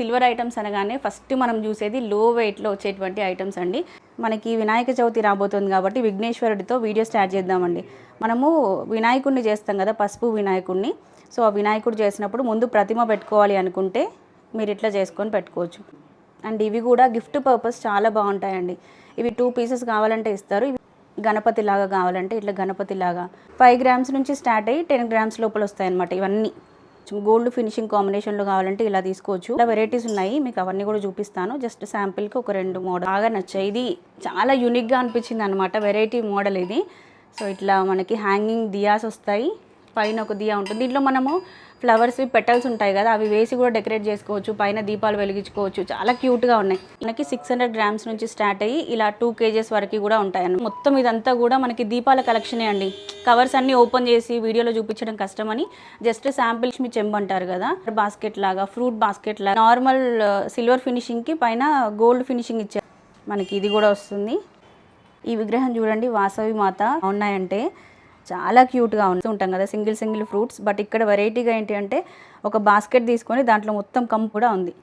Silver items అనగానే first మనం చూసేది లో వెయిట్లో వచ్చేటువంటి ఐటమ్స్ అండి. మనకి వినాయక చవితి రాబోతుంది కాబట్టి విఘ్నేశ్వరుడితో వీడియో స్టార్ట్ చేద్దామండి. మనము వినాయకుడిని చేస్తాం కదా పసుపు వినాయకుడిని సో ఆ వినాయకుడు చేసినప్పుడు ముందు ప్రతిమ పెట్టుకోవాలి అనుకుంటే మీరు ఇట్లా చేసుకొని పెట్టుకోవచ్చు. అండ్ ఇవి కూడా గిఫ్ట్ పర్పస్ చాలా బాగుంటాయండి. ఇవి టూ పీసెస్ కావాలంటే ఇస్తారు. ఇవి గణపతి లాగా కావాలంటే ఇట్లా గణపతి లాగా ఫైవ్ గ్రామ్స్ నుంచి స్టార్ట్ అయ్యి టెన్ గ్రామ్స్ లోపల వస్తాయి అనమాట ఇవన్నీ. గోల్డ్ ఫినిషింగ్ కాంబినేషన్లో కావాలంటే ఇలా తీసుకోవచ్చు. ఇలా వెరైటీస్ ఉన్నాయి. మీకు అవన్నీ కూడా చూపిస్తాను. జస్ట్ శాంపిల్కి ఒక రెండు మోడల్. బాగా నచ్చాయి. ఇది చాలా యూనిక్గా అనిపించింది అనమాట వెరైటీ మోడల్ ఇది. సో ఇట్లా మనకి హ్యాంగింగ్ దియాస్ వస్తాయి. పైన ఒక దియా ఉంటుంది. దీంట్లో మనము ఫ్లవర్స్ పెటల్స్ ఉంటాయి కదా అవి వేసి కూడా డెకరేట్ చేసుకోవచ్చు పైన దీపాలు వెలిగించుకోవచ్చు. చాలా క్యూట్గా ఉన్నాయి. మనకి సిక్స్ హండ్రెడ్ గ్రామ్స్ నుంచి స్టార్ట్ అయ్యి ఇలా టూ కేజెస్ వరకు కూడా ఉంటాయి మొత్తం ఇదంతా కూడా మనకి దీపాల కలెక్షనే అండి. కవర్స్ అన్ని ఓపెన్ చేసి వీడియోలో చూపించడం కష్టమని జస్ట్ శాంపిల్స్ మీ చెంబు అంటారు కదా బాస్కెట్ లాగా ఫ్రూట్ బాస్కెట్ లాగా నార్మల్ సిల్వర్ ఫినిషింగ్కి పైన గోల్డ్ ఫినిషింగ్ ఇచ్చారు. మనకి ఇది కూడా వస్తుంది. ఈ విగ్రహం చూడండి వాసవి మాత ఉన్నాయంటే చాలా క్యూట్గా ఉంది ఉంటాం కదా సింగిల్ సింగిల్ ఫ్రూట్స్. బట్ ఇక్కడ వెరైటీగా ఏంటి అంటే ఒక బాస్కెట్ తీసుకొని దాంట్లో మొత్తం కమ్ కూడా ఉంది.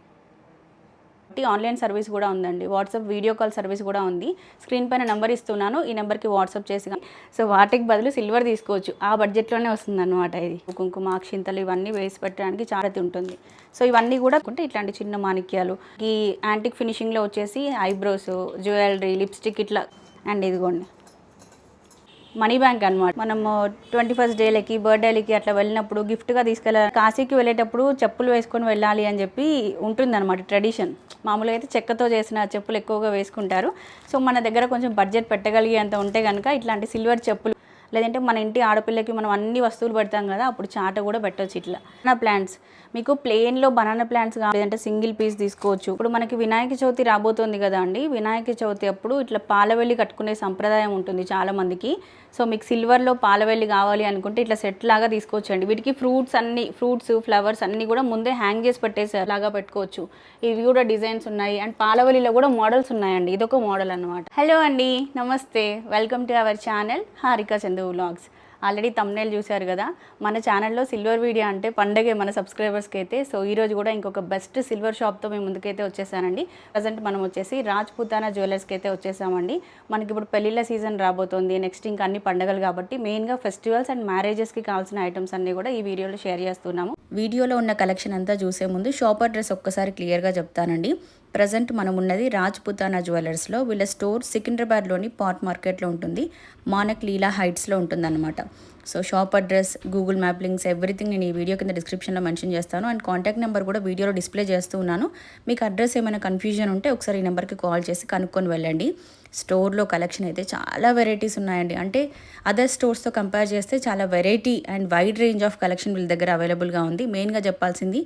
ఆన్లైన్ సర్వీస్ కూడా ఉందండి. వాట్సాప్ వీడియో కాల్ సర్వీస్ కూడా ఉంది. స్క్రీన్ పైన నెంబర్ ఇస్తున్నాను. ఈ నెంబర్కి వాట్సాప్ చేసి కానీ సో వాటికి బదులు సిల్వర్ తీసుకోవచ్చు. ఆ బడ్జెట్లోనే వస్తుంది అనమాట ఇది. కుంకుమ అక్షింతలు ఇవన్నీ వేసి పెట్టడానికి చాలా ఉంటుంది. సో ఇవన్నీ కూడా కొంటే ఇట్లాంటి చిన్న మాణిక్యాలు. ఈ యాంటిక్ ఫినిషింగ్లో వచ్చేసి ఐబ్రోస్ జ్యువెలరీ లిప్స్టిక్ ఇట్లా. అండ్ ఇదిగోండి. మనీ బ్యాంక్ అనమాట మనము ట్వంటీ ఫస్ట్ డేలకి బర్త్డేలకి అట్లా వెళ్ళినప్పుడు గిఫ్ట్గా తీసుకెళ్ళాలి కాశీకి వెళ్ళేటప్పుడు చెప్పులు వేసుకొని వెళ్ళాలి అని చెప్పి ఉంటుందన్నమాట ట్రెడిషన్. మామూలుగా అయితే చెక్కతో చేసిన చెప్పులు ఎక్కువగా వేసుకుంటారు. సో మన దగ్గర కొంచెం బడ్జెట్ పెట్టగలిగేంత ఉంటే కనుక ఇట్లాంటి సిల్వర్ చెప్పులు లేదంటే మన ఇంటి ఆడపిల్లకి మనం అన్ని వస్తువులు పెడతాం కదా అప్పుడు చాట కూడా పెట్టొచ్చు ఇట్లా. బనానా ప్లాంట్స్ మీకు ప్లేన్లో బనానా ప్లాంట్స్ లేదంటే సింగిల్ పీస్ తీసుకోవచ్చు. ఇప్పుడు మనకి వినాయక చవితి రాబోతోంది కదా అండి. వినాయక చవితి అప్పుడు ఇట్లా పాలవెల్లి కట్టుకునే సంప్రదాయం ఉంటుంది చాలా మందికి. సో మీకు సిల్వర్లో పాలవెల్లి కావాలి అనుకుంటే ఇట్లా సెట్ లాగా తీసుకోవచ్చండి. వీటికి ఫ్రూట్స్ అన్ని ఫ్రూట్స్ ఫ్లవర్స్ అన్ని కూడా ముందే హ్యాంగ్ చేసి పెట్టేసారు లాగా పెట్టుకోవచ్చు. ఇవి కూడా డిజైన్స్ ఉన్నాయి. అండ్ పాలవెల్లిలో కూడా మోడల్స్ ఉన్నాయండి. ఇదొక మోడల్ అన్నమాట. హలో అండి. నమస్తే. Welcome to our channel Harika Chandu vlogs already thumbnail చూశారు కదా? మన ఛానల్లో సిల్వర్ వీడియో అంటే పండగే మన సబ్స్క్రైబర్స్కి అయితే. సో ఈరోజు కూడా ఇంకొక బెస్ట్ సిల్వర్ షాప్తో మేము ముందుకైతే వచ్చేసానండి. ప్రజెంట్ మనం వచ్చేసి రాజ్పుతానా జ్యువెలర్స్కి అయితే వచ్చేసామండి. మనకి ఇప్పుడు పెళ్ళిళ్ళ సీజన్ రాబోతోంది. నెక్స్ట్ ఇంకా అన్ని పండగలు కాబట్టి మెయిన్గా ఫెస్టివల్స్ అండ్ మ్యారేజెస్కి కావాల్సిన ఐటమ్స్ అన్నీ కూడా ఈ వీడియోలో షేర్ చేస్తున్నాము. వీడియోలో ఉన్న కలెక్షన్ అంతా చూసే ముందు షాప్ అడ్రస్ ఒక్కసారి క్లియర్గా చెప్తానండి. ప్రజెంట్ మనం ఉన్నది రాజ్పుతానా జ్యువెలర్స్లో. వీళ్ళ స్టోర్ సికింద్రాబాద్లోని పాట్ మార్కెట్లో ఉంటుంది. మానక్ లీలా హైట్స్లో ఉంటుందన్నమాట. So shop address Google map links everything నేను ఈ వీడియో కింద డిస్క్రిప్షన్లో మెన్షన్ చేస్తాను. అండ్ కాంటాక్ట్ నెంబర్ కూడా వీడియోలో డిస్ప్లే చేస్తూ ఉన్నాను. మీకు అడ్రస్ ఏమైనా కన్ఫ్యూజన్ ఉంటే ఒకసారి ఈ నెంబర్కి కాల్ చేసి కనుక్కొని వెళ్ళండి. స్టోర్లో కలెక్షన్ అయితే చాలా వెరైటీస్ ఉన్నాయండి. అంటే అదర్ స్టోర్స్తో కంపేర్ చేస్తే చాలా variety and wide range of collection వీళ్ళ దగ్గర అవైలబుల్గా ఉంది. మెయిన్గా చెప్పాల్సింది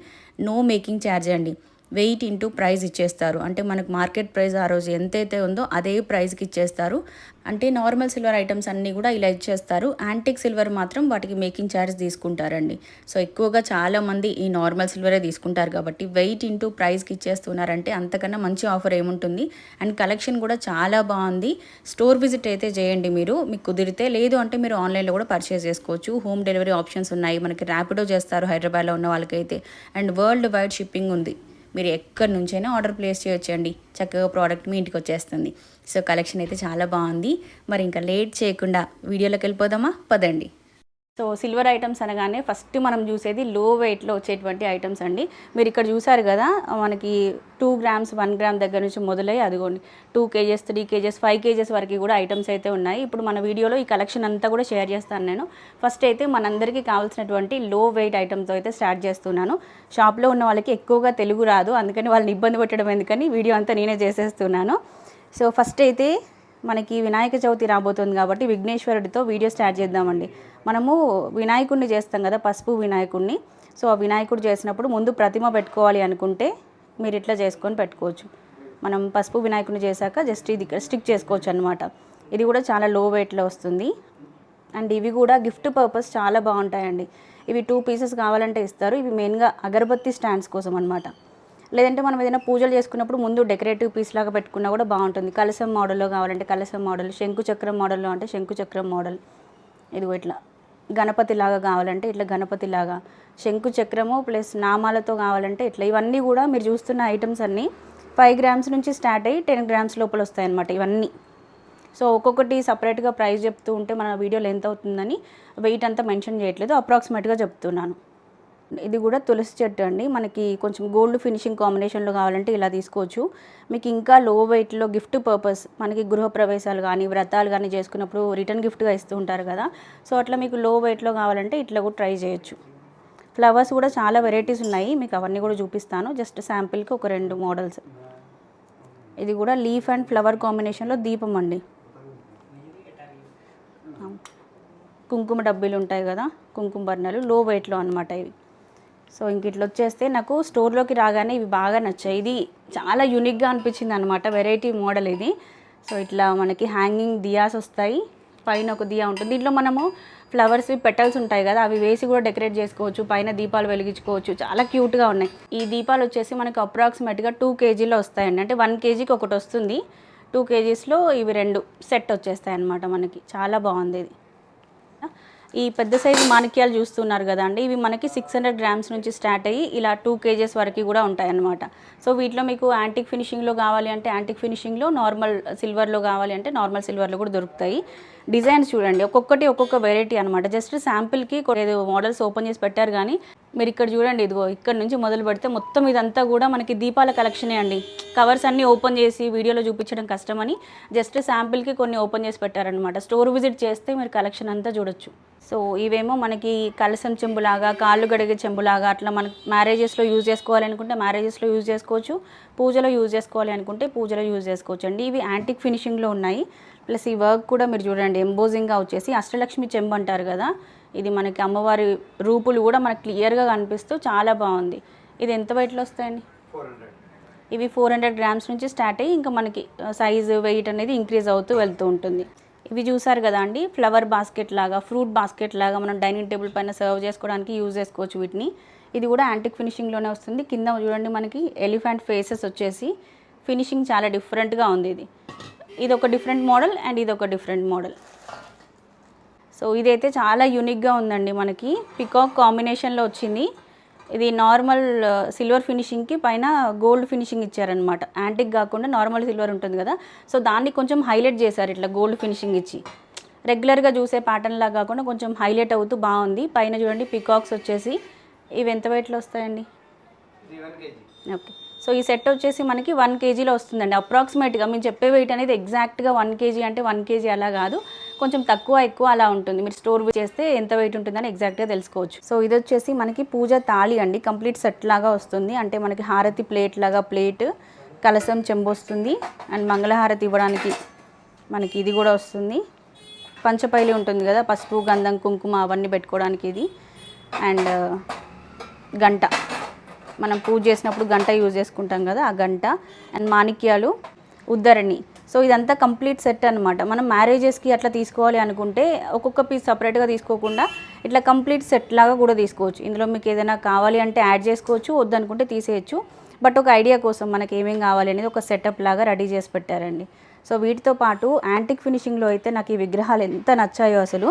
నో మేకింగ్ ఛార్జ్ అండి. వెయిట్ ఇంటూ ప్రైస్ ఇచ్చేస్తారు. అంటే మనకు మార్కెట్ ప్రైస్ ఆ రోజు ఎంతైతే ఉందో అదే ప్రైస్కి ఇచ్చేస్తారు. అంటే నార్మల్ సిల్వర్ ఐటమ్స్ అన్నీ కూడా ఇలా ఇచ్చేస్తారు. యాంటిక్ సిల్వర్ మాత్రం వాటికి మేకింగ్ ఛార్జ్ తీసుకుంటారండి. సో ఎక్కువగా చాలామంది ఈ నార్మల్ సిల్వరే తీసుకుంటారు కాబట్టి వెయిట్ ఇంటూ ప్రైస్కి ఇచ్చేస్తున్నారంటే అంతకన్నా మంచి ఆఫర్ ఏముంటుంది. అండ్ కలెక్షన్ కూడా చాలా బాగుంది. స్టోర్ విజిట్ అయితే చేయండి మీరు. మీకు కుదిరితే లేదు అంటే మీరు ఆన్లైన్లో కూడా పర్చేస్ చేసుకోవచ్చు. హోమ్ డెలివరీ ఆప్షన్స్ ఉన్నాయి. మనకి ర్యాపిడో చేస్తారు హైదరాబాద్లో ఉన్న వాళ్ళకైతే. అండ్ వరల్డ్ వైడ్ షిప్పింగ్ ఉంది. మీరు ఎక్కడి నుంచైనా ఆర్డర్ ప్లేస్ చేయొచ్చండి. చక్కగా ప్రోడక్ట్ మీ ఇంటికి వచ్చేస్తుంది. సో కలెక్షన్ అయితే చాలా బాగుంది. మరి ఇంకా లేట్ చేయకుండా వీడియోలోకి వెళ్ళిపోదామా? పదండి. సో సిల్వర్ ఐటమ్స్ అనగానే ఫస్ట్ మనం చూసేది లో వెయిట్లో వచ్చేటువంటి ఐటమ్స్ అండి. మీరు ఇక్కడ చూసారు కదా మనకి టూ గ్రామ్స్ వన్ గ్రామ్ దగ్గర నుంచి మొదలై అదిగోండి two KGs three KGs five KGs వరకు కూడా ఐటమ్స్ అయితే ఉన్నాయి. ఇప్పుడు మన వీడియోలో ఈ కలెక్షన్ అంతా కూడా షేర్ చేస్తాను నేను. ఫస్ట్ అయితే మనందరికీ కావాల్సినటువంటి లో వెయిట్ ఐటమ్తో అయితే స్టార్ట్ చేస్తున్నాను. షాప్లో ఉన్న వాళ్ళకి ఎక్కువగా తెలుగు రాదు అందుకని వాళ్ళని ఇబ్బంది పెట్టడం ఎందుకని వీడియో అంతా నేనే చేసేస్తున్నాను. సో ఫస్ట్ అయితే మనకి వినాయక చవితి రాబోతుంది కాబట్టి విఘ్నేశ్వరుడితో వీడియో స్టార్ట్ చేద్దామండి. మనము వినాయకుడిని చేస్తాం కదా పసుపు వినాయకుడిని సో ఆ వినాయకుడు చేసినప్పుడు ముందు ప్రతిమ పెట్టుకోవాలి అనుకుంటే మీరు ఇట్లా చేసుకొని పెట్టుకోవచ్చు. మనం పసుపు వినాయకుడిని చేశాక జస్ట్ ఇది ఇక్కడ స్టిక్ చేసుకోవచ్చు అనమాట ఇది కూడా చాలా లో వెయిట్లో వస్తుంది. అండ్ ఇవి కూడా గిఫ్ట్ పర్పస్ చాలా బాగుంటాయండి. ఇవి టూ పీసెస్ కావాలంటే ఇస్తారు. ఇవి మెయిన్గా అగరబత్తి స్టాండ్స్ కోసం అనమాట లేదంటే మనం ఏదైనా పూజలు చేసుకున్నప్పుడు ముందు డెకరేటివ్ పీస్ లాగా పెట్టుకున్నా కూడా బాగుంటుంది. కలసం మోడల్లో కావాలంటే కలసం మోడల్ శంకుచక్రం మోడల్లో అంటే శంకుచక్రం మోడల్. ఇదిగో ఇట్లా. గణపతి లాగా కావాలంటే ఇట్లా గణపతి లాగా. శంకు చక్రము ప్లస్ నామాలతో కావాలంటే ఇట్లా. ఇవన్నీ కూడా మీరు చూస్తున్న ఐటమ్స్ అన్నీ ఫైవ్ గ్రామ్స్ నుంచి స్టార్ట్ అయ్యి టెన్ గ్రామ్స్ లోపల వస్తాయన్నమాట ఇవన్నీ. సో ఒక్కొక్కటి సపరేట్గా ప్రైస్ చెప్తూ ఉంటే మన వీడియోలో ఎంత అవుతుందని వెయిట్ అంతా మెన్షన్ చేయట్లేదు అప్రాక్సిమేట్గా చెప్తున్నాను. ఇది కూడా తులసి చెట్టు అండి. మనకి కొంచెం గోల్డ్ ఫినిషింగ్ కాంబినేషన్లో కావాలంటే ఇలా తీసుకోవచ్చు. మీకు ఇంకా లో వెయిట్లో గిఫ్ట్ పర్పస్ మనకి గృహప్రవేశాలు కానీ వ్రతాలు కానీ చేసుకున్నప్పుడు రిటర్న్ గిఫ్ట్గా ఇస్తూ ఉంటారు కదా. సో అట్లా మీకు లో వెయిట్లో కావాలంటే ఇట్లా కూడా ట్రై చేయొచ్చు. ఫ్లవర్స్ కూడా చాలా వెరైటీస్ ఉన్నాయి. మీకు అవన్నీ కూడా చూపిస్తాను. జస్ట్ శాంపిల్కి ఒక రెండు మోడల్స్. ఇది కూడా లీఫ్ అండ్ ఫ్లవర్ కాంబినేషన్లో దీపం అండి. కుంకుమ డబ్బీలు ఉంటాయి కదా కుంకుమ బర్ణాలు లో వెయిట్లో అనమాట ఇవి. సో ఇంక ఇట్లా వచ్చేస్తే నాకు స్టోర్లోకి రాగానే ఇవి బాగా నచ్చాయి. ఇది చాలా యూనిక్గా అనిపించింది అనమాట వెరైటీ మోడల్ ఇది. సో ఇట్లా మనకి హ్యాంగింగ్ దియాస్ వస్తాయి పైన ఒక దియా ఉంటుంది. దీంట్లో మనము ఫ్లవర్స్ పెటల్స్ ఉంటాయి కదా అవి వేసి కూడా డెకరేట్ చేసుకోవచ్చు పైన దీపాలు వెలిగించుకోవచ్చు. చాలా క్యూట్గా ఉన్నాయి. ఈ దీపాలు వచ్చేసి మనకి అప్రాక్సిమేట్గా టూ కేజీలో వస్తాయండి. అంటే వన్ కేజీకి ఒకటి వస్తుంది. టూ కేజీస్లో ఇవి రెండు సెట్ వచ్చేస్తాయి అన్నమాట మనకి. చాలా బాగుంది ఇది. ఈ పెద్ద సైజు మాణిక్యాలు చూస్తున్నారు కదా అండి ఇవి మనకి సిక్స్ హండ్రెడ్ గ్రామ్స్ నుంచి స్టార్ట్ అయ్యి ఇలా టూ కేజెస్ వరకు కూడా ఉంటాయి అన్నమాట సో వీటిలో మీకు యాంటిక్ ఫినిషింగ్లో కావాలి అంటే యాంటిక్ ఫినిషింగ్లో నార్మల్ సిల్వర్లో కావాలి అంటే నార్మల్ సిల్వర్లో కూడా దొరుకుతాయి. డిజైన్స్ చూడండి. ఒక్కొక్కటి ఒక్కొక్క వెరైటీ అనమాట జస్ట్ శాంపిల్కి ఏదో మోడల్స్ ఓపెన్ చేసి పెట్టారు కానీ మీరు ఇక్కడ చూడండి ఇదిగో ఇక్కడ నుంచి మొదలు పెడితే మొత్తం ఇదంతా కూడా మనకి దీపాల కలెక్షనే అండి. కవర్స్ అన్నీ ఓపెన్ చేసి వీడియోలో చూపించడం కష్టమని జస్ట్ శాంపిల్కి కొన్ని ఓపెన్ చేసి పెట్టారనమాట స్టోర్ విజిట్ చేస్తే మీరు కలెక్షన్ అంతా చూడొచ్చు. సో ఇవేమో మనకి కలసం చెంబులాగా కాళ్ళు గడిగే చెంబులాగా అట్లా మనకి మ్యారేజెస్లో యూజ్ చేసుకోవాలనుకుంటే మ్యారేజెస్లో యూజ్ చేసుకోవచ్చు. పూజలో యూజ్ చేసుకోవాలి అనుకుంటే పూజలో యూజ్ చేసుకోవచ్చు అండి ఇవి యాంటిక్ ఫినిషింగ్లో ఉన్నాయి. ప్లస్ ఈ వర్క్ కూడా మీరు చూడండి ఎంబోజింగ్గా వచ్చేసి అష్టలక్ష్మి చెంబు అంటారు కదా ఇది మనకి అమ్మవారి రూపులు కూడా మనకి క్లియర్గా కనిపిస్తూ చాలా బాగుంది. ఇది ఎంత వెయిట్లో వస్తాయండి? ఇవి ఫోర్ హండ్రెడ్ గ్రామ్స్ నుంచి స్టార్ట్ అయ్యి ఇంకా మనకి సైజు వెయిట్ అనేది ఇంక్రీజ్ అవుతూ వెళ్తూ ఉంటుంది. ఇవి చూసారు కదా అండి ఫ్లవర్ బాస్కెట్ లాగా ఫ్రూట్ బాస్కెట్ లాగా మనం డైనింగ్ టేబుల్ పైన సర్వ్ చేసుకోవడానికి యూజ్ చేసుకోవచ్చు వీటిని. ఇది కూడా యాంటిక్ ఫినిషింగ్లోనే వస్తుంది. కింద చూడండి మనకి ఎలిఫెంట్ ఫేసెస్ వచ్చేసి ఫినిషింగ్ చాలా డిఫరెంట్గా ఉంది ఇది. ఇది ఒక డిఫరెంట్ మోడల్ అండ్ ఇది ఒక డిఫరెంట్ మోడల్ సో ఇదైతే చాలా యూనిక్గా ఉందండి మనకి. పికాక్ కాంబినేషన్లో వచ్చింది. ఇది నార్మల్ సిల్వర్ ఫినిషింగ్కి పైన గోల్డ్ ఫినిషింగ్ ఇచ్చారనమాట యాంటిక్ కాకుండా నార్మల్ సిల్వర్ ఉంటుంది కదా. సో దాన్ని కొంచెం హైలైట్ చేశారు ఇట్లా గోల్డ్ ఫినిషింగ్ ఇచ్చి. రెగ్యులర్గా చూసే ప్యాటర్న్ లాగా కాకుండా కొంచెం హైలైట్ అవుతూ బాగుంది. పైన చూడండి పికాక్స్ వచ్చేసి ఇవి ఎంత వెయిట్లో వస్తాయండి? ఓకే సో ఈ సెట్ వచ్చేసి మనకి వన్ కేజీలో వస్తుందండి. అప్రాక్సిమేట్గా మేము చెప్పే వెయిట్ అనేది ఎగ్జాక్ట్గా వన్ కేజీ అంటే వన్ కేజీ అలా కాదు. కొంచెం తక్కువ ఎక్కువ అలా ఉంటుంది. మీరు స్టోర్ చేస్తే ఎంత వెయిట్ ఉంటుందని ఎగ్జాక్ట్గా తెలుసుకోవచ్చు. సో ఇది వచ్చేసి మనకి పూజ తాళి అండి. కంప్లీట్ సెట్ లాగా వస్తుంది. అంటే మనకి హారతి ప్లేట్ లాగా ప్లేట్ కలసం చెంబు వస్తుంది. అండ్ మంగళహారతి ఇవ్వడానికి మనకి ఇది కూడా వస్తుంది. పంచపైలి ఉంటుంది కదా పసుపు గంధం కుంకుమ అవన్నీ పెట్టుకోవడానికి ఇది. అండ్ గంట. మనం పూజ చేసినప్పుడు గంట యూజ్ చేసుకుంటాం కదా ఆ గంట. అండ్ మాణిక్యాలు ఉద్దరణి. సో ఇదంతా కంప్లీట్ సెట్ అనమాట మనం మ్యారేజెస్కి అట్లా తీసుకోవాలి అనుకుంటే ఒక్కొక్క పీస్ సపరేట్గా తీసుకోకుండా ఇట్లా కంప్లీట్ సెట్ లాగా కూడా తీసుకోవచ్చు. ఇందులో మీకు ఏదైనా కావాలి అంటే యాడ్ చేసుకోవచ్చు వద్దనుకుంటే తీసేయచ్చు. బట్ ఒక ఐడియా కోసం మనకి ఏమేం కావాలి అనేది ఒక సెటప్ లాగా రెడీ చేసి పెట్టారండి. సో వీటితో పాటు యాంటిక్ ఫినిషింగ్లో అయితే నాకు ఈ విగ్రహాలు ఎంత నచ్చాయో అసలు.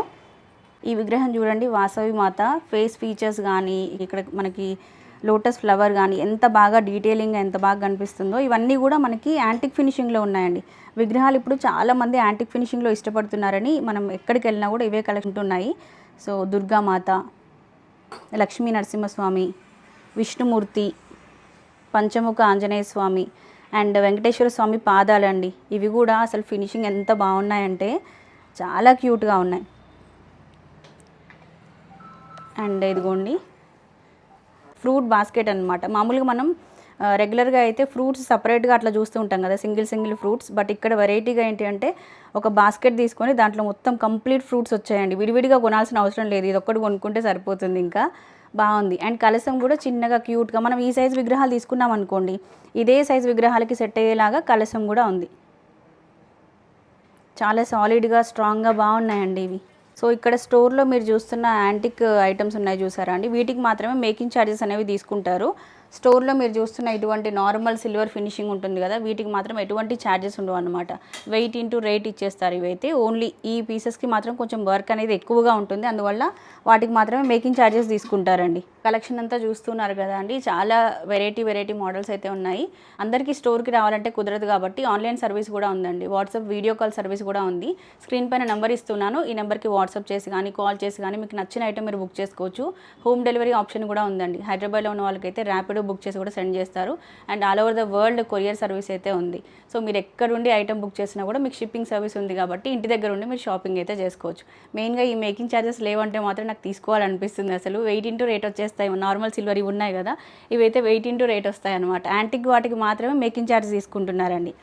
ఈ విగ్రహం చూడండి వాసవి మాత ఫేస్ ఫీచర్స్ కానీ ఇక్కడ మనకి లోటస్ ఫ్లవర్ కానీ ఎంత బాగా డీటెయిలింగ్ ఎంత బాగా కనిపిస్తుందో ఇవన్నీ కూడా మనకి యాంటిక్ ఫినిషింగ్లో ఉన్నాయండి. విగ్రహాలు ఇప్పుడు చాలామంది యాంటిక్ ఫినిషింగ్లో ఇష్టపడుతున్నారని మనం ఎక్కడికి వెళ్ళినా కూడా ఇవే కలెక్షన్ ఉన్నాయి సో దుర్గామాత లక్ష్మీ నరసింహస్వామి విష్ణుమూర్తి పంచముఖ ఆంజనేయ స్వామి అండ్ వెంకటేశ్వర స్వామి పాదాలండి. ఇవి కూడా అసలు ఫినిషింగ్ ఎంత బాగున్నాయంటే చాలా క్యూట్గా ఉన్నాయి. అండ్ ఇదిగోండి ఫ్రూట్ బాస్కెట్ అనమాట మామూలుగా మనం రెగ్యులర్గా అయితే ఫ్రూట్స్ సపరేట్గా అట్లా చూస్తూ ఉంటాం కదా సింగిల్ సింగిల్ ఫ్రూట్స్. బట్ ఇక్కడ వెరైటీగా ఏంటి అంటే ఒక బాస్కెట్ తీసుకొని దాంట్లో మొత్తం కంప్లీట్ ఫ్రూట్స్ వచ్చాయండి. విడివిడిగా కొనాల్సిన అవసరం లేదు. ఇది ఒక్కటి కొనుక్కుంటే సరిపోతుంది ఇంకా. బాగుంది. అండ్ కలసం కూడా చిన్నగా క్యూట్గా మనం ఈ సైజ్ విగ్రహాలు తీసుకున్నాం అనుకోండి ఇదే సైజ్ విగ్రహాలకి సెట్ అయ్యేలాగా కలసం కూడా ఉంది. చాలా సాలిడ్గా స్ట్రాంగ్గా బాగున్నాయండి ఇవి. సో ఇక్కడ స్టోర్లో మీరు చూస్తున్న యాంటిక్ ఐటమ్స్ ఉన్నాయి చూసారా అండి? వీటికి మాత్రమే మేకింగ్ ఛార్జెస్ అనేవి తీసుకుంటారు. స్టోర్లో మీరు చూస్తున్న ఇటువంటి నార్మల్ సిల్వర్ ఫినిషింగ్ ఉంటుంది కదా వీటికి మాత్రం ఎటువంటి ఛార్జెస్ ఉండవు అనమాట వెయిట్ ఇంటూ రేట్ ఇచ్చేస్తారు ఇవైతే. ఓన్లీ ఈ పీసెస్కి మాత్రం కొంచెం వర్క్ అనేది ఎక్కువగా ఉంటుంది. అందువల్ల వాటికి మాత్రమే మేకింగ్ ఛార్జెస్ తీసుకుంటారండి. కలెక్షన్ అంతా చూస్తున్నారు కదా అండి. చాలా వెరైటీ వెరైటీ మోడల్స్ అయితే ఉన్నాయి. అందరికీ స్టోర్కి రావాలంటే కుదరదు కాబట్టి ఆన్లైన్ సర్వీస్ కూడా ఉందండి. వాట్సాప్ వీడియో కాల్ సర్వీస్ కూడా ఉంది. స్క్రీన్ పైన నెంబర్ ఇస్తున్నాను. ఈ నెంబర్కి వాట్సాప్ చేసి కానీ కాల్ చేసి కానీ మీకు నచ్చిన ఐటమ్ మీరు బుక్ చేసుకోవచ్చు. హోమ్ డెలివరీ ఆప్షన్ కూడా ఉందండి. హైదరాబాద్లో ఉన్న వాళ్ళకైతే ర్యాపిడ్ బుక్ చేసి కూడా సెండ్ చేస్తారు. And all over the world courier service అయితే ఉంది. సో మీరు ఎక్కడుండి ఐటమ్ బుక్ చేసినా కూడా మీకు షిప్పింగ్ సర్వీస్ ఉంది కాబట్టి ఇంటి దగ్గర ఉండి మీరు షాపింగ్ అయితే చేసుకోవచ్చు. మెయిన్గా ఈ మేకింగ్ ఛార్జెస్ లేవంటే మాత్రం నాకు తీసుకోవాలనిపిస్తుంది అసలు. వెయిట్ ఇంటూ రేట్ వచ్చేస్తాయి. నార్మల్ సిల్వర్ ఇవి ఉన్నాయి కదా ఇవైతే వెయిట్ ఇంటూ రేట్ వస్తాయి అనమాట యాంటిక్ వాటికి మాత్రమే మేకింగ్ ఛార్జ్ తీసుకుంటున్నారండి.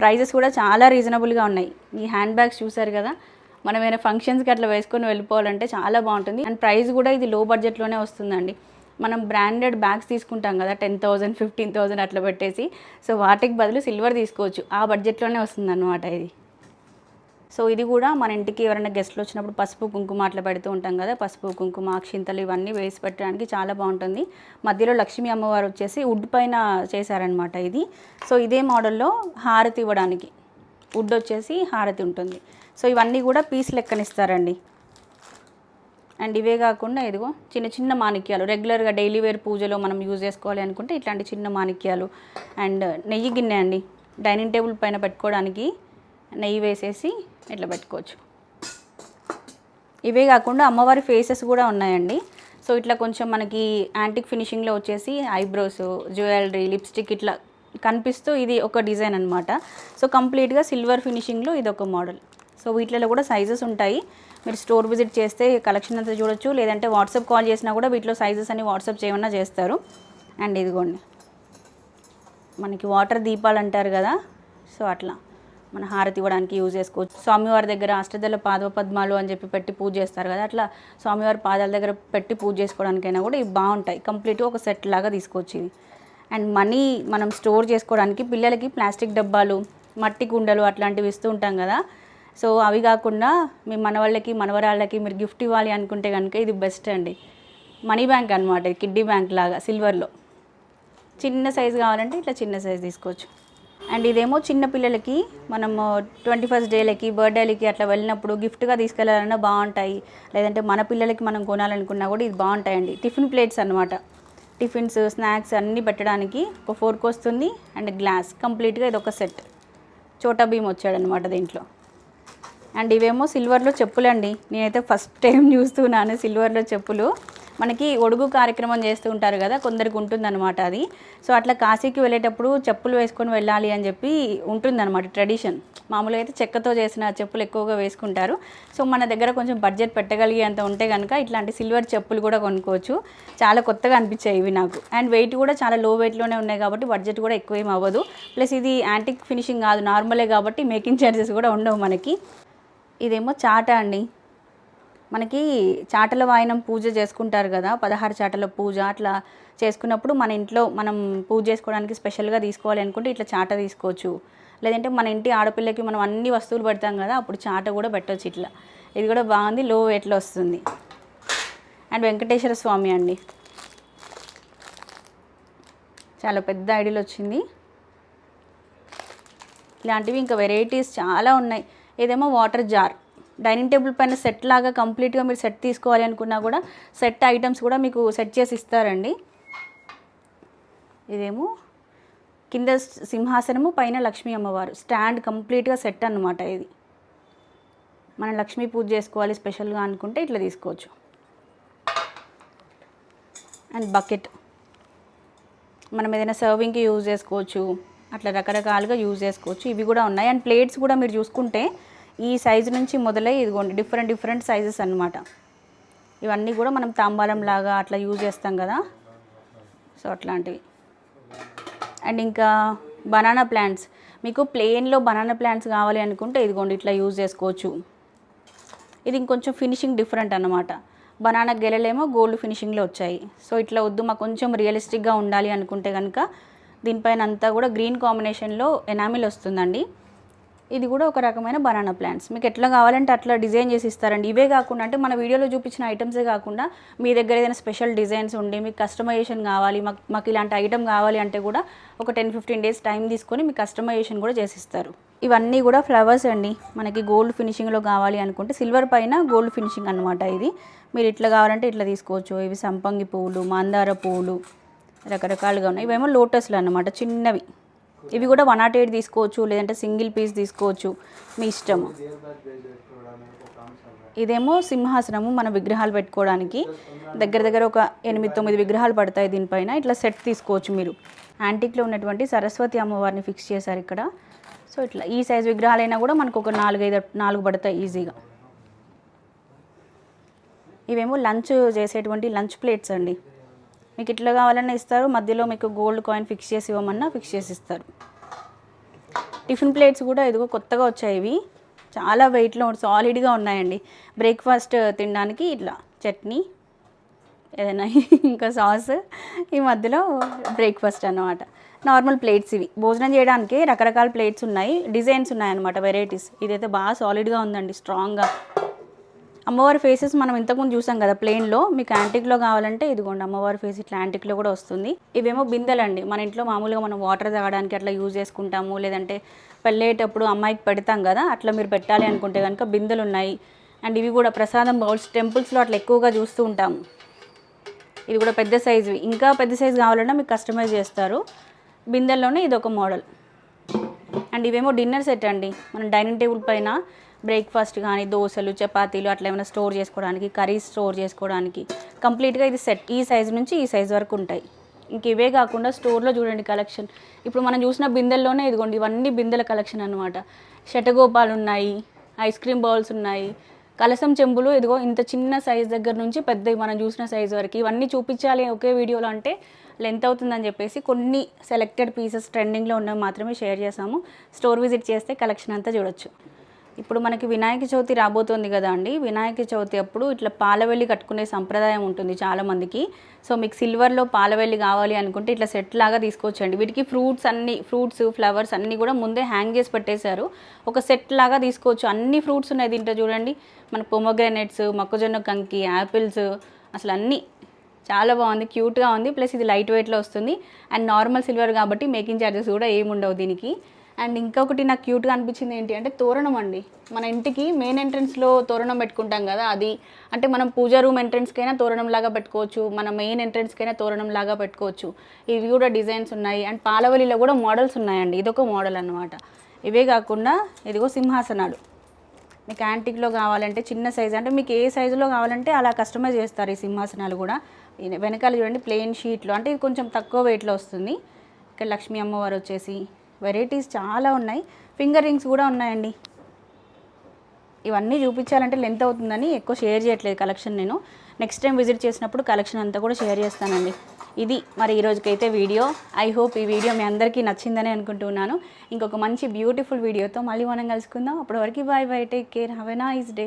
ప్రైజెస్ కూడా చాలా రీజనబుల్గా ఉన్నాయి. ఈ హ్యాండ్ బ్యాగ్స్ చూసారు కదా మనం ఏమైనా ఫంక్షన్స్కి అట్లా వేసుకొని వెళ్ళిపోవాలంటే చాలా బాగుంటుంది. అండ్ ప్రైస్ కూడా ఇది లో బడ్జెట్లోనే వస్తుందండి. మనం బ్రాండెడ్ బ్యాగ్స్ తీసుకుంటాం కదా టెన్ థౌజండ్ ఫిఫ్టీన్ థౌజండ్ అట్లా పెట్టేసి సో వాటికి బదులు సిల్వర్ తీసుకోవచ్చు. ఆ బడ్జెట్లోనే వస్తుంది అనమాట ఇది. సో ఇది కూడా మన ఇంటికి ఎవరైనా గెస్ట్లు వచ్చినప్పుడు పసుపు కుంకుమ అట్లా పెడుతూ ఉంటాం కదా పసుపు కుంకుమ అక్షింతలు ఇవన్నీ వేసి పెట్టడానికి చాలా బాగుంటుంది. మధ్యలో లక్ష్మీ అమ్మవారు వచ్చేసి వుడ్ పైన చేశారనమాట ఇది. సో ఇదే మోడల్లో హారతి ఇవ్వడానికి వుడ్ వచ్చేసి హారతి ఉంటుంది. సో ఇవన్నీ కూడా పీస్ లెక్కనిస్తారండి. అండ్ ఇవే కాకుండా ఇదిగో చిన్న చిన్న మాణిక్యాలు. రెగ్యులర్గా డైలీ వేర్ పూజలో మనం యూజ్ చేసుకోవాలి అనుకుంటే ఇట్లాంటి చిన్న మాణిక్యాలు అండ్ నెయ్యి గిన్నె అండి. డైనింగ్ టేబుల్ పైన పెట్టుకోవడానికి నెయ్యి వేసేసి ఇట్లా పెట్టుకోవచ్చు. ఇవే కాకుండా అమ్మవారి ఫేసెస్ కూడా ఉన్నాయండి. సో ఇట్లా కొంచెం మనకి యాంటిక్ ఫినిషింగ్లో వచ్చేసి ఐబ్రోస్ జ్యువెలరీ లిప్స్టిక్ ఇట్లా కనిపిస్తూ ఇది ఒక డిజైన్ అనమాట సో కంప్లీట్గా సిల్వర్ ఫినిషింగ్లో ఇది ఒక మోడల్ సో వీటిలో కూడా సైజెస్ ఉంటాయి. మీరు స్టోర్ విజిట్ చేస్తే కలెక్షన్ అంతా చూడొచ్చు. లేదంటే వాట్సాప్ కాల్ చేసినా కూడా వీటిలో సైజెస్ అన్ని వాట్సాప్ చేయమన్నా చేస్తారు. అండ్ ఇదిగోండి. మనకి వాటర్ దీపాలు అంటారు కదా. సో అట్లా మన హారతి ఇవ్వడానికి యూజ్ చేసుకోవచ్చు. స్వామివారి దగ్గర అష్టదళ పాదవ పద్మాలు అని చెప్పి పెట్టి పూజ చేస్తారు కదా. అట్లా స్వామివారి పాదాల దగ్గర పెట్టి పూజ చేసుకోవడానికైనా కూడా ఇవి బాగుంటాయి. కంప్లీట్గా ఒక సెట్ లాగా తీసుకోవచ్చు అండ్ మనీ మనం స్టోర్ చేసుకోవడానికి పిల్లలకి ప్లాస్టిక్ డబ్బాలు మట్టి కుండలు అట్లాంటివి ఇస్తూ ఉంటాం కదా. సో అవి కాకుండా మీ మనవాళ్ళకి మనవరాళ్ళకి మీరు గిఫ్ట్ ఇవ్వాలి అనుకుంటే కనుక ఇది బెస్ట్ అండి. మనీ బ్యాంక్ అనమాట కిడ్డీ బ్యాంక్ లాగా సిల్వర్లో. చిన్న సైజు కావాలంటే ఇట్లా చిన్న సైజు తీసుకోవచ్చు. అండ్ ఇదేమో చిన్న పిల్లలకి మనము ట్వంటీ ఫస్ట్ డేలకి బర్త్డేలకి అట్లా వెళ్ళినప్పుడు గిఫ్ట్గా తీసుకెళ్ళాలన్నా బాగుంటాయి. లేదంటే మన పిల్లలకి మనం కొనాలనుకున్నా కూడా ఇది బాగుంటాయండి. టిఫిన్ ప్లేట్స్ అనమాట టిఫిన్స్ స్నాక్స్ అన్నీ పెట్టడానికి ఒక ఫోర్క్ వస్తుంది అండ్ గ్లాస్. కంప్లీట్గా ఇది ఒక సెట్. చోటా భీమ్ వచ్చాడనమాట దీంట్లో. అండ్ ఇవేమో సిల్వర్లో చెప్పులండి. నేనైతే ఫస్ట్ టైం చూస్తున్నాను సిల్వర్లో చెప్పులు. మనకి ఒడుగు కార్యక్రమం చేస్తూ ఉంటారు కదా కొందరికి ఉంటుందన్నమాట అది. సో అట్లా కాశీకి వెళ్ళేటప్పుడు చెప్పులు వేసుకొని వెళ్ళాలి అని చెప్పి ఉంటుందన్నమాట ట్రెడిషన్. మామూలుగా అయితే చెక్కతో చేసిన చెప్పులు ఎక్కువగా వేసుకుంటారు. సో మన దగ్గర కొంచెం బడ్జెట్ పెట్టగలిగేంత ఉంటే కనుక ఇట్లాంటి సిల్వర్ చెప్పులు కూడా కొనుక్కోవచ్చు. చాలా కొత్తగా అనిపించాయి ఇవి నాకు. అండ్ వెయిట్ కూడా చాలా లో వెయిట్లోనే ఉన్నాయి కాబట్టి బడ్జెట్ కూడా ఎక్కువ ఏం అవ్వదు. ప్లస్ ఇది యాంటిక్ ఫినిషింగ్ కాదు నార్మలే కాబట్టి మేకింగ్ ఛార్జెస్ కూడా ఉండవు మనకి. ఇదేమో చాట అండి. మనకి చాటల వాయనం పూజ చేసుకుంటారు కదా పదహారు చాటల పూజ అట్లా చేసుకున్నప్పుడు మన ఇంట్లో మనం పూజ చేసుకోవడానికి స్పెషల్గా తీసుకోవాలి అనుకుంటే ఇట్లా చాట తీసుకోవచ్చు. లేదంటే మన ఇంటి ఆడపిల్లకి మనం అన్ని వస్తువులు పెడతాం కదా అప్పుడు చాట కూడా పెట్టవచ్చు ఇట్లా. ఇది కూడా బాగుంది లో వెయిట్లో వస్తుంది. అండ్ వెంకటేశ్వర స్వామి అండి. చాలా పెద్ద ఐడియల్ వచ్చింది. ఇలాంటివి ఇంకా వెరైటీస్ చాలా ఉన్నాయి. ఇదేమో వాటర్ జార్. డైనింగ్ టేబుల్ పైన సెట్ లాగా కంప్లీట్గా మీరు సెట్ తీసుకోవాలి అనుకున్నా కూడా సెట్ ఐటమ్స్ కూడా మీకు సెట్ చేసి ఇస్తారండి. ఇదేమో కింద సింహాసనము పైన లక్ష్మీ అమ్మవారు. స్టాండ్ కంప్లీట్గా సెట్ అన్నమాట ఇది. మనం లక్ష్మీ పూజ చేసుకోవాలి స్పెషల్గా అనుకుంటే ఇట్లా తీసుకోవచ్చు. అండ్ బకెట్ మనం ఏదైనా సర్వింగ్కి యూజ్ చేసుకోవచ్చు. అట్లా రకరకాలుగా యూజ్ చేసుకోవచ్చు. ఇవి కూడా ఉన్నాయి. అండ్ ప్లేట్స్ కూడా మీరు చూసుకుంటే ఈ సైజు నుంచి మొదలై ఇదిగోండి డిఫరెంట్ డిఫరెంట్ సైజెస్ అనమాట ఇవన్నీ కూడా మనం తాంబాలం లాగా అట్లా యూజ్ చేస్తాం కదా. సో అట్లాంటివి. అండ్ ఇంకా బనానా ప్లాంట్స్. మీకు ప్లెయిన్లో బనానా ప్లాంట్స్ కావాలి అనుకుంటే ఇదిగోండి ఇట్లా యూజ్ చేసుకోవచ్చు. ఇది ఇంకొంచెం ఫినిషింగ్ డిఫరెంట్ అనమాట బనానా గెలలేమో గోల్డ్ ఫినిషింగ్లో వచ్చాయి. సో ఇట్లా వద్దు మాకు కొంచెం రియలిస్టిక్గా ఉండాలి అనుకుంటే కనుక దీనిపైన అంతా కూడా గ్రీన్ కాంబినేషన్లో ఎనామిల్ వస్తుందండి. ఇది కూడా ఒక రకమైన బనానా ప్లాంట్స్. మీకు ఎట్లా కావాలంటే అట్లా డిజైన్ చేసి ఇస్తారండి. ఇవే కాకుండా అంటే మన వీడియోలో చూపించిన ఐటమ్సే కాకుండా మీ దగ్గర ఏదైనా స్పెషల్ డిజైన్స్ ఉండి మీకు కస్టమైజేషన్ కావాలి మాకు మాకు ఇలాంటి ఐటమ్ కావాలి అంటే కూడా ఒక టెన్ ఫిఫ్టీన్ డేస్ టైం తీసుకొని మీకు కస్టమైజేషన్ కూడా చేసిస్తారు. ఇవన్నీ కూడా ఫ్లవర్స్ అండి. మనకి గోల్డ్ ఫినిషింగ్లో కావాలి అనుకుంటే సిల్వర్ పైన గోల్డ్ ఫినిషింగ్ అనమాట ఇది. మీరు ఇట్లా కావాలంటే ఇట్లా తీసుకోవచ్చు. ఇవి సంపంగి పువ్వులు మందార పువ్వులు రకరకాలుగా ఉన్నాయి. ఇవేమో లోటస్లు అనమాట చిన్నవి. ఇవి కూడా వన్ నాట్ ఎయిట్ తీసుకోవచ్చు లేదంటే సింగిల్ పీస్ తీసుకోవచ్చు మీ ఇష్టము. ఇదేమో సింహాసనము మన విగ్రహాలు పెట్టుకోవడానికి. దగ్గర దగ్గర ఒక ఎనిమిది తొమ్మిది విగ్రహాలు పడతాయి దీనిపైన. ఇట్లా సెట్ తీసుకోవచ్చు మీరు. యాంటిక్లో ఉన్నటువంటి సరస్వతి అమ్మవారిని ఫిక్స్ చేశారు ఇక్కడ. సో ఇట్లా ఈ సైజ్ విగ్రహాలైనా కూడా మనకు ఒక నాలుగైదు నాలుగు పడతాయి ఈజీగా. ఇవేమో లంచ్ చేసేటువంటి లంచ్ ప్లేట్స్ అండి. మీకు ఇట్లా కావాలన్నా ఇస్తారు. మధ్యలో మీకు గోల్డ్ కాయిన్ ఫిక్స్ చేసి ఇవ్వమన్నా ఫిక్స్ చేసి ఇస్తారు. టిఫిన్ ప్లేట్స్ కూడా ఇదిగో కొత్తగా వచ్చాయి ఇవి. చాలా వెయిట్లో సాలిడ్గా ఉన్నాయండి. బ్రేక్ఫాస్ట్ తినడానికి ఇట్లా చట్నీ ఏదైనా ఇంకా సాస్ ఈ మధ్యలో బ్రేక్ఫాస్ట్ అన్నమాట. నార్మల్ ప్లేట్స్ ఇవి. భోజనం చేయడానికి రకరకాల ప్లేట్స్ ఉన్నాయి. డిజైన్స్ ఉన్నాయన్నమాట వెరైటీస్ ఇదైతే బాగా సాలిడ్గా ఉందండి స్ట్రాంగ్గా అమ్మవారి ఫేసెస్ మనం ఇంతకుముందు చూసాం కదా ప్లెయిన్లో మీకు యాంటిక్లో కావాలంటే ఇదిగోండి అమ్మవారి ఫేస్ ఇట్లా యాంటిక్లో కూడా వస్తుంది. ఇవేమో బిందెలండి. మన ఇంట్లో మామూలుగా మనం వాటర్ తాగడానికి అట్లా యూజ్ చేసుకుంటాము. లేదంటే పెళ్ళేటప్పుడు అమ్మాయికి పెడతాం కదా అట్లా మీరు పెట్టాలి అనుకుంటే కనుక బిందెలు ఉన్నాయి అండ్ ఇవి కూడా ప్రసాదం బౌల్స్ టెంపుల్స్లో అట్లా ఎక్కువగా చూస్తూ ఉంటాము ఇది కూడా పెద్ద సైజువి ఇంకా పెద్ద సైజు కావాలన్నా మీకు కస్టమైజ్ చేస్తారు. బిందెల్లోనే ఇది ఒక మోడల్ అండ్ ఇవేమో డిన్నర్ సెట్ అండి. మనం డైనింగ్ టేబుల్ పైన బ్రేక్ఫాస్ట్ కానీ దోశలు చపాతీలు అట్లా ఏమైనా స్టోర్ చేసుకోవడానికి కర్రీస్ స్టోర్ చేసుకోవడానికి కంప్లీట్గా ఇది సెట్. ఈ సైజ్ నుంచి ఈ సైజ్ వరకు ఉంటాయి. ఇంక ఇవే కాకుండా స్టోర్లో చూడండి కలెక్షన్. ఇప్పుడు మనం చూసిన బిందెల్లోనే ఇదిగోండి ఇవన్నీ బిందెల కలెక్షన్ అనమాట శటగోపాలు ఉన్నాయి ఐస్ క్రీమ్ బౌల్స్ ఉన్నాయి. కలసం చెంబులు ఇదిగో ఇంత చిన్న సైజ్ దగ్గర నుంచి పెద్ద మనం చూసిన సైజ్ వరకు. ఇవన్నీ చూపించాలి ఒకే వీడియోలో అంటే లెంత్ అవుతుందని చెప్పేసి కొన్ని సెలెక్టెడ్ పీసెస్ ట్రెండింగ్లో ఉన్నవి మాత్రమే షేర్ చేసాము స్టోర్ విజిట్ చేస్తే కలెక్షన్ అంతా చూడొచ్చు. ఇప్పుడు మనకి వినాయక చవితి రాబోతోంది కదా అండి. వినాయక చవితి అప్పుడు ఇట్లా పాలవెల్లి కట్టుకునే సంప్రదాయం ఉంటుంది చాలామందికి సో మీకు సిల్వర్లో పాలవెల్లి కావాలి అనుకుంటే ఇట్లా సెట్ లాగా తీసుకోవచ్చండి. వీటికి ఫ్రూట్స్ అన్ని ఫ్రూట్స్ ఫ్లవర్స్ అన్నీ కూడా ముందే హ్యాంగ్ చేసి పెట్టేశారు. ఒక సెట్ లాగా తీసుకోవచ్చు. అన్ని ఫ్రూట్స్ ఉన్నాయి దీంట్లో చూడండి. మన పొమగ్రానైట్స్ మొక్కజొన్న కంకి యాపిల్స్ అసలు అన్నీ చాలా బాగుంది. క్యూట్గా ఉంది. ప్లస్ ఇది లైట్ వెయిట్లో వస్తుంది. అండ్ నార్మల్ సిల్వర్ కాబట్టి మేకింగ్ ఛార్జెస్ కూడా ఏముండవు దీనికి. అండ్ ఇంకొకటి నాకు క్యూట్గా అనిపించింది ఏంటి అంటే తోరణం అండి. మన ఇంటికి మెయిన్ ఎంట్రన్స్లో తోరణం పెట్టుకుంటాం కదా అది అంటే మనం పూజ రూమ్ ఎంట్రన్స్కైనా తోరణం లాగా పెట్టుకోవచ్చు మన మెయిన్ ఎంట్రన్స్కైనా తోరణం లాగా పెట్టుకోవచ్చు. ఇవి కూడా డిజైన్స్ ఉన్నాయి అండ్ పాలవలిలో కూడా మోడల్స్ ఉన్నాయండి ఇదొక మోడల్ అనమాట ఇవే కాకుండా ఇదిగో సింహాసనాలు. మీకు యాంటిక్లో కావాలంటే చిన్న సైజ్ అంటే మీకు ఏ సైజులో కావాలంటే అలా కస్టమైజ్ చేస్తారు ఈ సింహాసనాలు కూడా. వెనకాల చూడండి ప్లెయిన్ షీట్లో అంటే ఇది కొంచెం తక్కువ వెయిట్లో వస్తుంది. ఇక్కడ లక్ష్మీ అమ్మవారు వచ్చేసి వెరైటీస్ చాలా ఉన్నాయి. ఫింగర్ రింగ్స్ కూడా ఉన్నాయండి. ఇవన్నీ చూపించాలంటే లెంత్ అవుతుందని ఎక్కువ షేర్ చేయట్లేదు కలెక్షన్ నేను. నెక్స్ట్ టైం విజిట్ చేసినప్పుడు కలెక్షన్ అంతా కూడా షేర్ చేస్తానండి. ఇది మరి ఈ రోజుకైతే వీడియో. ఐ హోప్ ఈ వీడియో మీ అందరికీ నచ్చిందని అనుకుంటున్నాను ఇంకొక మంచి బ్యూటిఫుల్ వీడియోతో మళ్ళీ మనం కలుసుకుందాం. అప్పటివరకు bye bye take care. Have a nice day